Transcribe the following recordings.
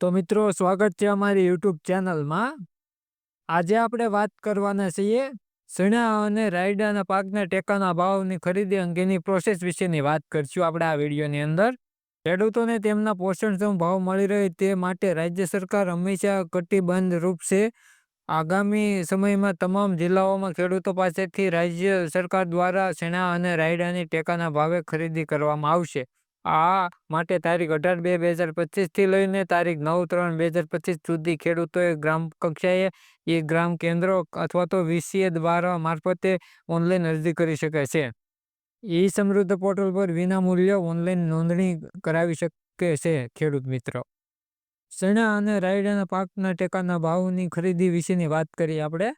તો મિત્રો, સ્વાગત છે અમારી યુટ્યુબ ચેનલમાં. આજે આપણે વાત કરવાના છીએ ચણા અને રાયડાના પાકના ટેકાના ભાવની ખરીદી અંગેની પ્રોસેસ વિશેની વાત કરશું આપણે આ વિડીયોની અંદર. ખેડૂતોને તેમના પોષણક્ષમ ભાવ મળી રહે તે માટે રાજ્ય સરકાર હંમેશા કટિબંધ રૂપ છે. આગામી સમયમાં તમામ જિલ્લાઓમાં ખેડૂતો પાસેથી રાજ્ય સરકાર દ્વારા શેણા અને રાયડાની ટેકાના ભાવે ખરીદી કરવામાં આવશે. આ માટે તારીખ અઢાર બે બે હજાર પચીસથી લઈને તારીખ નવ ત્રણ બે હજાર પચીસ સુધી ખેડૂતોએ ગ્રામ કક્ષાએ એ ગ્રામ કેન્દ્રો અથવા તો વીસીએ દ્વારા મારફતે ઓનલાઈન અરજી કરી શકે છે. ઈ સમૃદ્ધ પોર્ટલ પર વિનામૂલ્ય ઓનલાઈન નોંધણી કરાવી શકે છે, ખેડૂત મિત્રો. ચણા અને રાયડાના પાકના ટેકાના ભાવની ખરીદી વિશેની વાત કરીએ આપણે.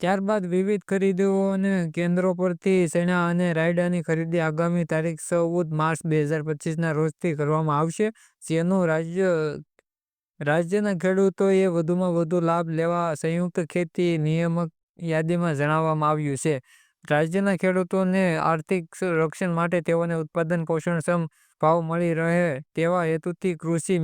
ત્યારબાદ વિવિધ ખરીદીઓ અને કેન્દ્રો પરથી સેના અને રાયડાની ખરીદી આગામી તારીખ ચૌદ માર્ચ બે હજાર પચીસના રોજથી કરવામાં આવશે. જેનો રાજ્ય, રાજ્યના ખેડૂતોએ વધુમાં વધુ લાભ લેવા સંયુક્ત ખેતી નિયામક યાદીમાં જણાવવામાં આવ્યું છે. રાજ્યના ખેડૂતોને આર્થિક રક્ષણ માટે તેઓને ઉત્પાદન પોષણક્ષમ ભાવ મળી રહે તેવા હેતુથી કૃષિ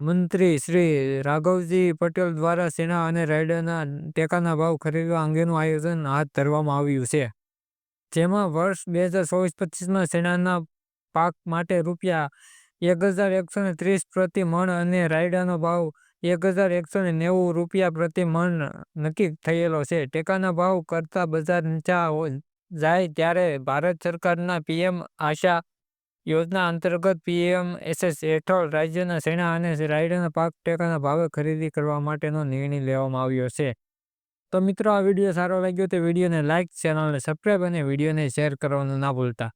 મંત્રી શ્રી રાઘવજી પટેલ દ્વારા સેના અને રાયડાના ટેકાના ભાવ ખરીદવા અંગેનું આયોજન હાથ ધરવામાં આવ્યું છે. જેમાં વર્ષ બે હજાર ચોવીસ પચીસમાં સેનાના પાક માટે રૂપિયા એક હજાર એકસો ને ત્રીસ પ્રતિ મણ અને રાયડાનો ભાવ એક હજાર એકસો ને નેવું રૂપિયા પ્રતિ મણ નક્કી થયેલો છે. ટેકાના ભાવ કરતા બજાર નીચા જાય ત્યારે ભારત સરકારના પીએમ આશા યોજના અંતર્ગત પીએમ એસએસ હેઠળ રાજ્યના સેના અને રાયડના પાક ટેકાના ભાવે ખરીદી કરવા માટેનો નિર્ણય લેવામાં આવ્યો છે. તો મિત્રો, આ વીડિયો સારો લાગ્યો તો વિડીયોને લાઇક ચેનલને સબસ્ક્રાઈબ અને વિડીયોને શેર કરવાનું ના ભૂલતા.